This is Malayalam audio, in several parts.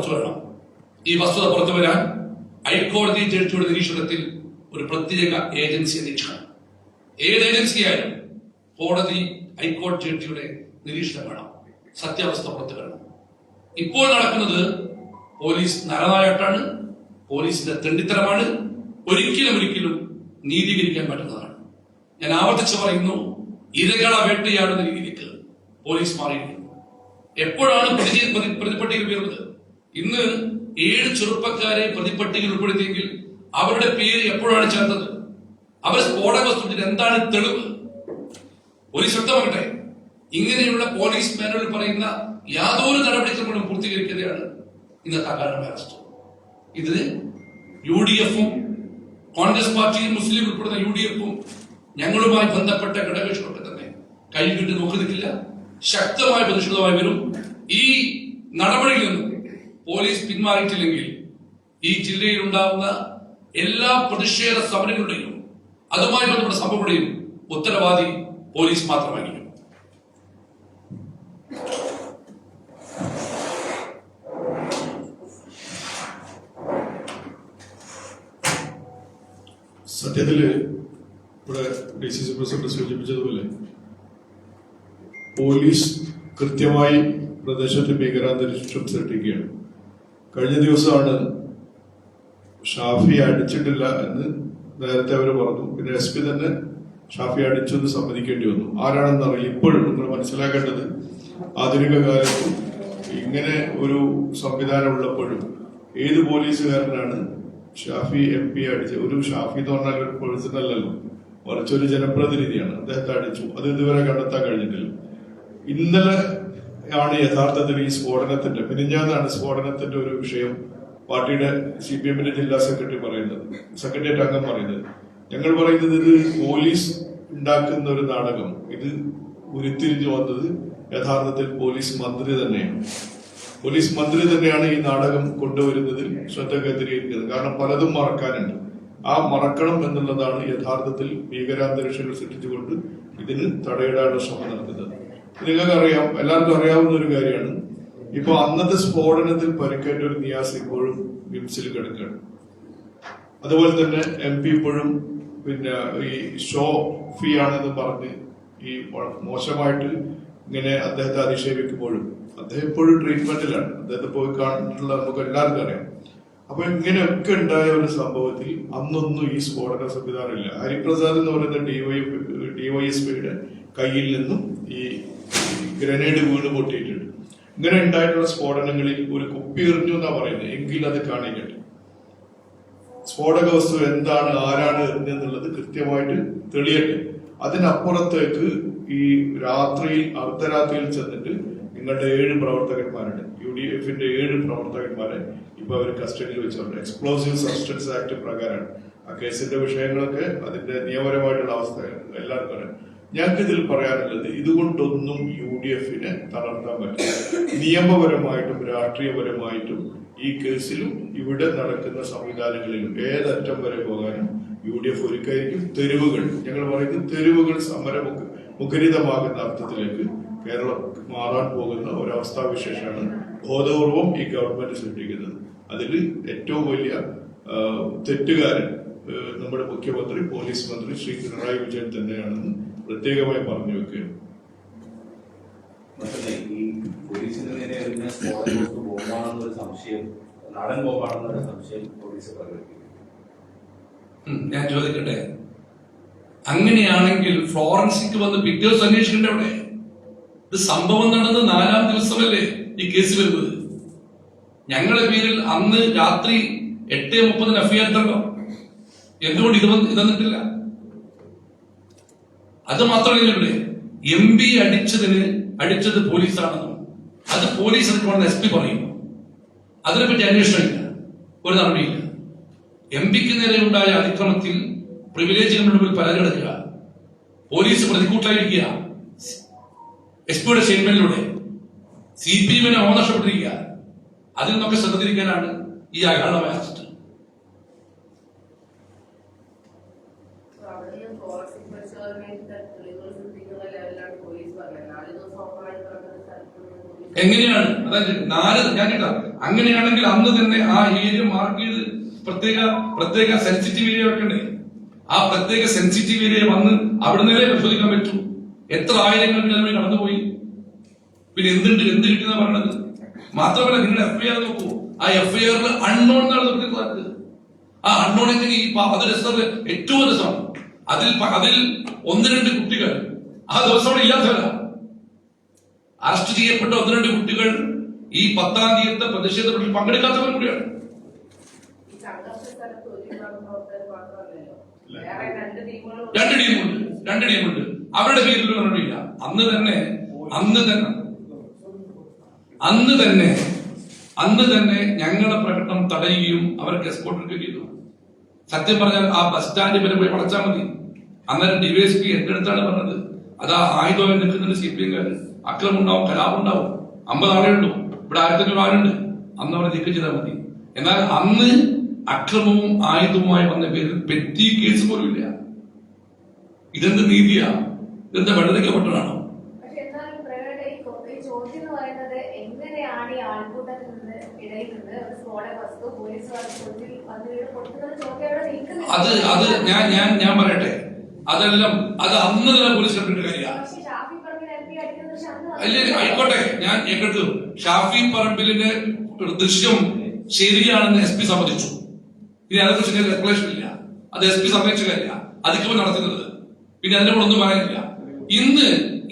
പുറത്തു വരണം ഈ വസ്തുത പുറത്തു വരാൻ ഹൈക്കോടതി ജഡ്ജിയുടെ നിരീക്ഷണത്തിൽ ഒരു പ്രത്യേക ഏജൻസി നിരീക്ഷണം. ഏത് ഏജൻസിയായാലും കോടതി ഹൈക്കോടതി ജഡ്ജിയുടെ നിരീക്ഷണം വേണം. സത്യാവസ്ഥ പുറത്തു വരണം. ഇപ്പോൾ നടക്കുന്നത് പോലീസ് നരനായാട്ടാണ് പോലീസിന്റെ തെണ്ടിത്തരമാണ്. ഒരിക്കലും ഒരിക്കലും നീതീകരിക്കാൻ പറ്റുന്നതാണ്. ഞാൻ ആവർത്തിച്ച് പറയുന്നു ഇരകളെ വേട്ടയാടുന്ന രീതിയിലേക്ക് പോലീസ് മാറിയിരിക്കുന്നു. എപ്പോഴാണ് പ്രതി പ്രതി- പ്രതിപട്ടികയിൽ ഉയർന്നത്? ഇന്ന് ഏഴ് ചെറുപ്പക്കാരെ പ്രതിപ്പട്ടികയിൽ ഉൾപ്പെടുത്തിയെങ്കിൽ അവരുടെ പേര് എപ്പോഴാണ് ചേർത്തത്? അവർ സ്ഫോടക വസ്തുവിന്റെ എന്താണ് തെളിവ്? പോലീസ് വ്യക്തമാകട്ടെ ഇങ്ങനെയുള്ള പോലീസ് മാനുവൽ പറയുന്ന യാതൊരു നടപടിക്രമങ്ങളും പൂർത്തീകരിക്കുകയാണ് ഇന്നത്തെ അകാരണമായ അറസ്റ്റ്. ഇതിന് യു ഡി എഫും കോൺഗ്രസ് പാർട്ടിയും മുസ്ലിം ഉൾപ്പെടുന്ന യു ഡി എഫും ഞങ്ങളുമായി ബന്ധപ്പെട്ട ഘടകകക്ഷികളൊക്കെ തന്നെ കൈവിട്ട് നോക്കുന്നില്ല ശക്തമായ പ്രതിഷേധമായി വരും. ഈ നടപടിയിൽ നിന്നും പോലീസ് പിന്മാറിയിട്ടില്ലെങ്കിൽ ഈ ജില്ലയിൽ ഉണ്ടാകുന്ന എല്ലാ പ്രതിഷേധ സമരങ്ങളുടെയും അതുമായി ബന്ധപ്പെട്ട സംഭവങ്ങളുടെയും ഉത്തരവാദി പോലീസ് മാത്രമായിരിക്കും. സത്യത്തിൽ ഇവിടെ ഡി സി സി പ്രസിഡന്റ് സൂചിപ്പിച്ചതുപോലെ പോലീസ് കൃത്യമായി പ്രദേശത്ത് ഭീകരാന്തരീക്ഷം സൃഷ്ടിക്കുകയാണ് കഴിഞ്ഞ ദിവസമാണ് ഷാഫി അടിച്ചിട്ടില്ല എന്ന് നേരത്തെ അവർ പറഞ്ഞു. പിന്നെ എസ് പി തന്നെ ഷാഫി അടിച്ചു എന്ന് സമ്മതിക്കേണ്ടി വന്നു. ആരാണെന്ന് അറിയില്ല. ഇപ്പോഴും നിങ്ങൾ മനസ്സിലാക്കേണ്ടത് ആധുനിക കാലത്ത് ഇങ്ങനെ ഒരു സംവിധാനം ഉള്ളപ്പോഴും ഏത് പോലീസുകാരനാണ് ഷാഫി എം പി അടിച്ചത്? ഒരു ഷാഫി എന്ന് പറഞ്ഞാൽ ഒരു പേഴ്സൺ അല്ലല്ലോ. മറിച്ചൊരു ജനപ്രതിനിധിയാണ്. അദ്ദേഹത്തെ അടിച്ചു. അത് ഇതുവരെ കണ്ടെത്താൻ കഴിഞ്ഞിട്ടില്ല. ഇന്നലെ ആണ് യഥാർത്ഥത്തിൽ ഈ സ്ഫോടനത്തിന്റെ പിരിഞ്ഞാന്നാണ് സ്ഫോടനത്തിന്റെ ഒരു വിഷയം പാർട്ടിയുടെ സി പി എമ്മിന്റെ ജില്ലാ സെക്രട്ടറി പറയുന്നത് സെക്രട്ടേറിയറ്റ് അംഗം പറയുന്നത്. ഞങ്ങൾ പറയുന്നത് ഇത് പോലീസ് ഉണ്ടാക്കുന്ന ഒരു നാടകം. ഇത് ഉരുത്തിരിഞ്ഞു വന്നത് യഥാർത്ഥത്തിൽ പോലീസ് മന്ത്രി തന്നെയാണ്. പോലീസ് മന്ത്രി തന്നെയാണ് ഈ നാടകം കൊണ്ടുവരുന്നതിൽ ശ്രദ്ധ കേന്ദ്രീകരിക്കുന്നത്. കാരണം പലതും മറക്കാനുണ്ട്. ആ മറക്കണം എന്നുള്ളതാണ് യഥാർത്ഥത്തിൽ ഭീകരാന്തരീക്ഷങ്ങൾ സൃഷ്ടിച്ചുകൊണ്ട് ഇതിന് തടയിടാനുള്ള ശ്രമം നടത്തുന്നത് നിങ്ങൾക്കറിയാം എല്ലാവർക്കും അറിയാവുന്ന ഒരു കാര്യമാണ്. ഇപ്പൊ അന്നത്തെ സ്ഫോടനത്തിൽ പരിക്കേറ്റ ഒരു നിയാസ് ഇപ്പോഴും വിംസിൽ കിടക്കുകയാണ്. അതുപോലെ തന്നെ എം പി ഇപ്പോഴും പിന്നെ ഈ ഷോ ഫീ ആണെന്ന് പറഞ്ഞ് ഈ മോശമായിട്ട് ഇങ്ങനെ അദ്ദേഹത്തെ അധിക്ഷേപിക്കുമ്പോഴും അദ്ദേഹം ഇപ്പോഴും ട്രീറ്റ്മെന്റിലാണ് അദ്ദേഹത്തെ പോയി കാണുന്നുള്ള നമുക്ക് എല്ലാവർക്കും അറിയാം. അപ്പൊ ഇങ്ങനെയൊക്കെ ഉണ്ടായ ഒരു സംഭവത്തിൽ അന്നൊന്നും ഈ സ്ഫോടന സംവിധാനം ഇല്ല. ഹരിപ്രസാദ് എന്ന് പറയുന്ന ഡിവൈ ഡിവൈഎസ്പിയുടെ കയ്യിൽ നിന്നും ഈ ഗ്രനേഡ് വീണ് പൊട്ടിയിട്ടുണ്ട്. ഇങ്ങനെ ഉണ്ടായിട്ടുള്ള സ്ഫോടനങ്ങളിൽ ഒരു കുപ്പി എറിഞ്ഞു എന്നാ പറയുന്നത്. എങ്കിൽ അത് കാണിക്കട്ടെ. സ്ഫോടക വസ്തു എന്താണ് ആരാണ് എന്നുള്ളത് കൃത്യമായിട്ട് തെളിയട്ടെ. അതിനപ്പുറത്തേക്ക് ഈ രാത്രിയിൽ അർദ്ധരാത്രിയിൽ ചെന്നിട്ട് നിങ്ങളുടെ ഏഴ് പ്രവർത്തകന്മാരുണ്ട്. യു ഡി എഫിന്റെ ഏഴ് പ്രവർത്തകന്മാരെ ഇപ്പൊ അവർ കസ്റ്റഡിയിൽ വെച്ചിട്ടുണ്ട്. എക്സ്പ്ലോസീവ് സബ്സ്റ്റൻസ് ആക്ട് പ്രകാരമാണ് ആ കേസിന്റെ വിഷയങ്ങളൊക്കെ അതിന്റെ നിയമപരമായിട്ടുള്ള അവസ്ഥ എല്ലാവർക്കും അറിയാം. ഞങ്ങൾക്ക് ഇതിൽ പറയാനുള്ളത് ഇതുകൊണ്ടൊന്നും യു ഡി എഫിനെ തളർത്താൻ പറ്റില്ല. നിയമപരമായിട്ടും രാഷ്ട്രീയപരമായിട്ടും ഈ കേസിലും ഇവിടെ നടക്കുന്ന സംവിധാനങ്ങളിലും ഏതറ്റം വരെ പോകാനും യു ഡി എഫ് ഒരുക്കായിരിക്കും തെരുവുകൾ. ഞങ്ങൾ പറയുന്നത് തെരുവുകൾ സമരമുഖ മുഖരിതമാകുന്ന അർത്ഥത്തിലേക്ക് കേരളം മാറാൻ പോകുന്ന ഒരവസ്ഥാവിശേഷമാണ് ബോധപൂർവം ഈ ഗവൺമെന്റ് സൃഷ്ടിക്കുന്നത്. അതിൽ ഏറ്റവും വലിയ തെറ്റുകാരൻ നമ്മുടെ മുഖ്യമന്ത്രി പോലീസ് മന്ത്രി ശ്രീ പിണറായി വിജയൻ തന്നെയാണെന്ന് പ്രത്യേകമായി പറഞ്ഞു വെക്കുകയാണ്. മറ്റൊന്ന് ഈ പോലീസിന് നേരെ എറിഞ്ഞ സ്ഫോടന വസ്തു ബോംബാണെന്നൊരു സംശയം നാടൻ ബോംബാണെന്നൊരു സംശയം പോലീസ് പ്രകടിപ്പിക്കുന്നു. ഉം, ഞാൻ ചോദിക്കട്ടെ? അങ്ങനെയാണെങ്കിൽ ഫ്ലോറൻസിക്ക് വന്ന് പിറ്റേഴ്സ് അന്വേഷിക്കേണ്ട അവിടെ? ഇത് സംഭവം നടന്ന് നാലാം ദിവസമല്ലേ ഈ കേസ് വരുന്നത്? ഞങ്ങളുടെ പേരിൽ അന്ന് രാത്രി എട്ട് മുപ്പതിന് എഫ്ഐആർ എടുത്തല്ലോ എന്തുകൊണ്ട് ഇത് വന്ന് ഇത് വന്നിട്ടില്ല? അത് മാത്രമല്ല ഇവിടെ എം പി അടിച്ചതിന് അടിച്ചത് പോലീസാണെന്നും അത് പോലീസ് എടുക്കണമെന്ന് എസ് പി പറയുന്നു അതിനെപ്പറ്റി അന്വേഷണമില്ല. ഒരു നടപടിയില്ല എം പിക്ക് നേരെ ഉണ്ടായ അതിക്രമത്തിൽ പ്രിവിലേജുകളുടെ മുമ്പിൽ പരാതി എടുക്കുക പോലീസ് പ്രതിക്കൂട്ടായിരിക്കുക. എസ് പിയുടെ സ്റ്റേറ്റ്മെന്റിലൂടെ സി പി എമ്മിനെ ഓണർഷപ്പെട്ടിരിക്കുക. അതിൽ നിന്നൊക്കെ ശ്രദ്ധ തിരിക്കാനാണ് ഈ അകാരണമായ അറസ്റ്റ് അവിടുന്ന് ഫോറൻസിക് പരിശോധനയിൽ തെളിവുകൾ സൃഷ്ടിക്കുന്ന ലെവലിലാണ് പോലീസ് പറഞ്ഞത് നാല് ദിവസം ഓപ്പണായി കിടക്കുന്ന സ്ഥലത്ത് നിന്ന് പോലീസ് എങ്ങനെയാണ്? അതായത് നാല് ഞാൻ കേട്ടാ. അങ്ങനെയാണെങ്കിൽ അന്ന് തന്നെ ആ ഏരിയ മാർക്ക് ചെയ്ത് പ്രത്യേക പ്രത്യേക സെൻസിറ്റീവ് ഏരിയ വെക്കണ്ടേ? ആ പ്രത്യേക സെൻസിറ്റീവ് ഏരിയ വന്ന് അവിടെ നിന്നേ പരിശോധിക്കാൻ പറ്റൂ? എത്ര ആയിരങ്ങൾ പിന്നെ കടന്നുപോയി? പിന്നെ എന്തുണ്ട്? എന്ത് കിട്ടുന്ന പറയണത്? മാത്രമല്ല നിങ്ങൾ എഫ്ഐആർ നോക്കൂ. ആ എഫ്ഐആറിൽ അൺനോൺ എന്നാണ് ആ അൺനോൺ എങ്കിൽ ഏറ്റവും രസം അതിൽ അതിൽ ഒന്ന് രണ്ട് കുട്ടികൾ. ആ ദിവസം അവിടെ ഇല്ലാത്തവരാ. അറസ്റ്റ് ചെയ്യപ്പെട്ട ഒന്ന് രണ്ട് കുട്ടികൾ ഈ പത്താം തീയതി പ്രതിഷേധത്തിൽ പങ്കെടുക്കാത്തവർ കൂടിയാണ്. രണ്ട് ടീമുണ്ട്. രണ്ട് ടീമുണ്ട്. അവരുടെ പേരിൽ പറഞ്ഞില്ല അന്ന് തന്നെ അന്ന് തന്നെ അന്ന് തന്നെ അന്ന് തന്നെ ഞങ്ങളുടെ പ്രകടനം തടയുകയും അവർക്ക് എസ്കോട്ട് എടുക്കുകയും ചെയ്തു. സത്യം പറഞ്ഞാൽ ആ ബസ് സ്റ്റാൻഡ് വരെ പോയി വളച്ചാൽ മതി. അന്നേരം ഡിവൈഎസ്പി എന്റെ അടുത്താണ് പറഞ്ഞത്. അതാ ആയുധം നിൽക്കുന്നുണ്ട് സി പി എംകാരൻ. അക്രമം ഉണ്ടാവും കലാപം ഉണ്ടാവും അമ്പത് ആളേ ഉള്ളൂ. ഇവിടെ ആയിരത്തഞ്ഞൂറ് ആളുണ്ട് അന്ന് അവരെ നീക്കം ചെയ്താൽ മതി. എന്നാൽ അന്ന് അക്രമവും ആയുധവുമായി വന്ന പേരിൽ പെറ്റി കേസ് പോലും ഇല്ല. ഇതെന്ത് നീതിയാ? ഇതെന്താ വെള്ളരിക്കപ്പെട്ടതാണോ. അത് അത് ഞാൻ ഞാൻ ഞാൻ പറയട്ടെ. അതെല്ലാം അത് അന്ന് തന്നെ പോലീസ് കണ്ടിട്ട് കാര്യമാണ് അല്ലേ ആയിക്കോട്ടെ ഞാൻ കേട്ടു ഷാഫി പറമ്പിലിന്റെ ദൃശ്യം ശരിയാണെന്ന് എസ് പി സമ്മതിച്ചു. ഇനി അതിനെക്കുറിച്ച് റെഗുലേഷൻ ഇല്ല. അത് എസ് പി സമ്മതിച്ച കാര്യമില്ല അതിക്രമം നടത്തുന്നത്. പിന്നെ അതിനെ ഒന്നും പറയാനില്ല. ഇന്ന്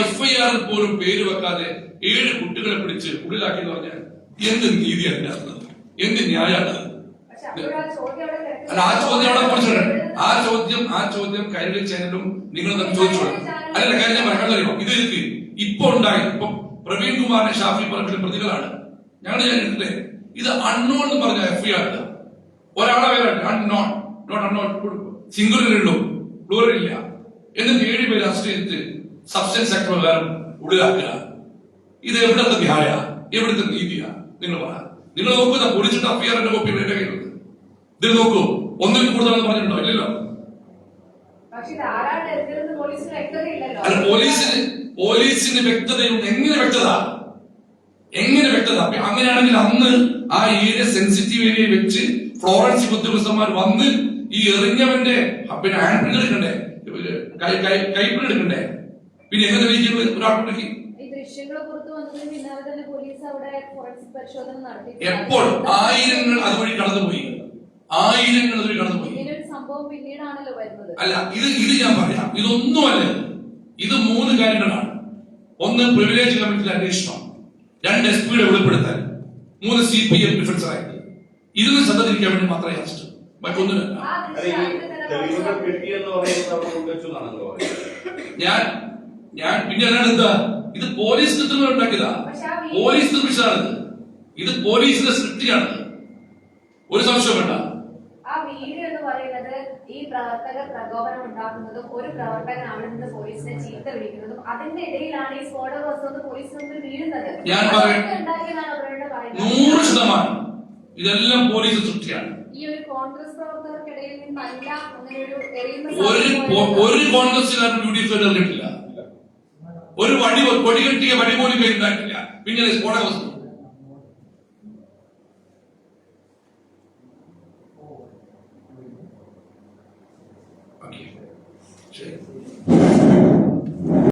എഫ് ഐ ആറിൽ പോലും പേര് വെക്കാതെ ഏഴ് കുട്ടികളെ പിടിച്ച് ഉള്ളിലാക്കി എന്ന് പറഞ്ഞാൽ എന്ത് നീതിയാണ് എന്ത് ന്യായമാണ് അല്ല ആ ചോദ്യം അവിടെ കുറിച്ചിട്ടുണ്ട് ആ ചോദ്യം ആ ചോദ്യം കൈരളി ചാനലും നിങ്ങൾ ചോദിച്ചോളൂ. അല്ലല്ല കാര്യം ഞാൻ പറയണല്ലോ ഇത് എനിക്ക് ഇപ്പൊ ഉണ്ടായി. ഇപ്പൊ പ്രവീൺ കുമാറിന്റെ ഷാഫി പറഞ്ഞ പ്രതികളാണ്. ഞങ്ങൾ ഞാൻ ഇട്ടില്ലേ ഇത് അൺനോൺ എന്ന് പറഞ്ഞ എഫ് ഐ ആണ് ഒരാളെ പേരാണ് അൺനോൺ നോട്ട് അൺനോൺ സിംഗുലറിലുള്ളൂ പ്ലൂറിലില്ല എന്നിട്ട് ഏഴ് പേര് അറസ്റ്റ് ചെയ്തിട്ട് സബ്സ്റ്റൻസ് ആക്ട് പ്രകാരം ഉള്ളിലാക്കുക. ഇത് എവിടുത്തെ ധ്യായ എവിടുത്തെ നീതിയാ? നിങ്ങൾ പറ. നിങ്ങൾ നോക്കുന്ന പൊളിച്ചിട്ട് അഫിയാറിന്റെ കോപ്പി എന്റെ കയ്യിലുണ്ട് ഇതിൽ നോക്കൂ ഒന്നിൽ കൂടുതലാണ് പറഞ്ഞിട്ടുണ്ടോ? ഇല്ലല്ലോ. അല്ല പോലീസിന് പോലീസിന് വ്യക്തതയുണ്ട്. എങ്ങനെ വ്യക്തത? എങ്ങനെ വ്യക്തത? അങ്ങനെയാണെങ്കിൽ അന്ന് ആ ഏരിയ സെൻസിറ്റീവ് ഏരിയ വെച്ച് ഫ്ലോറൻസിക് ഉദ്യോഗസ്ഥന്മാർ വന്ന് ഈ എറിഞ്ഞവന്റെ പിന്നെ ഹാൻഡ് പ്രിന്റ് എടുക്കണ്ടേ? കൈ കൈ കൈപ്രിന്റ് എടുക്കണ്ടേ? പിന്നെ എങ്ങനെ വിളിക്കുന്നത് ഒരാൾക്ക് എപ്പോൾ ആയിരങ്ങൾ അതുവഴി കടന്നുപോയി? ആയിരങ്ങൾ അതിൽ കടന്നുപോയി അല്ല ഇത് ഇത് ഞാൻ പറയാം. ഇതൊന്നുമല്ല ഇത്. ഇത് മൂന്ന് കാര്യങ്ങളാണ്. ഒന്ന് പ്രിവിലേജ് കമ്മിറ്റിയിലെ അന്വേഷണം. രണ്ട് എസ് പിയുടെ വെളിപ്പെടുത്തൽ. മൂന്ന് C P M defence act ഇതിന് ശ്രദ്ധ തിരിക്കാൻ വേണ്ടി മാത്രമേ അറസ്റ്റ്. മറ്റൊന്നിനല്ല. ഞാൻ ഞാൻ പിന്നെ അല്ലാണ്ട് എന്താ? ഇത് പോലീസ് കൃത്രിമം ഉണ്ടാക്കിയതാ. പോലീസ് നിർമ്മിച്ചതാണിത്. ഇത് പോലീസിന്റെ സൃഷ്ടിയാണ് ഒരു സംശയം വേണ്ട ആ വീഡിയോ എന്ന് പറയുന്നത് ഈ പ്രവർത്തകർ പ്രകോപനം ഉണ്ടാക്കുന്നതും ഒരു പ്രവർത്തകൻ അവിടെ നിന്ന് പോലീസിനെ ചീത്ത വിളിക്കുന്നതും അതിന്റെ ഇടയിലാണ് ഈ സ്ഫോടക വസ്തു വന്ന് പോലീസിന് മുമ്പിൽ വീഴുന്നത്. ഞാൻ പറയാം. അതൊക്കെ ഉണ്ടാക്കിയതാണ് അവരുടെ നൂറ് ശതമാനം. ഇതെല്ലാം പോലീസ് സൃഷ്ടിയാണ്. ഈ ഒരു കോൺഗ്രസ് പ്രവർത്തകർക്കിടയിൽ നിന്നല്ല അങ്ങനെ ഒരു എറിയുന്ന ഒരു ഒരു കോൺഗ്രസ്സുകാരൻ യു ഡി എഫ് എറിഞ്ഞിട്ടില്ല ഒരു വടി കൊടികെട്ടിയ വടി പോലും കയ്യിലുണ്ടായിട്ടില്ല പിന്നെ സ്ഫോടക വസ്തു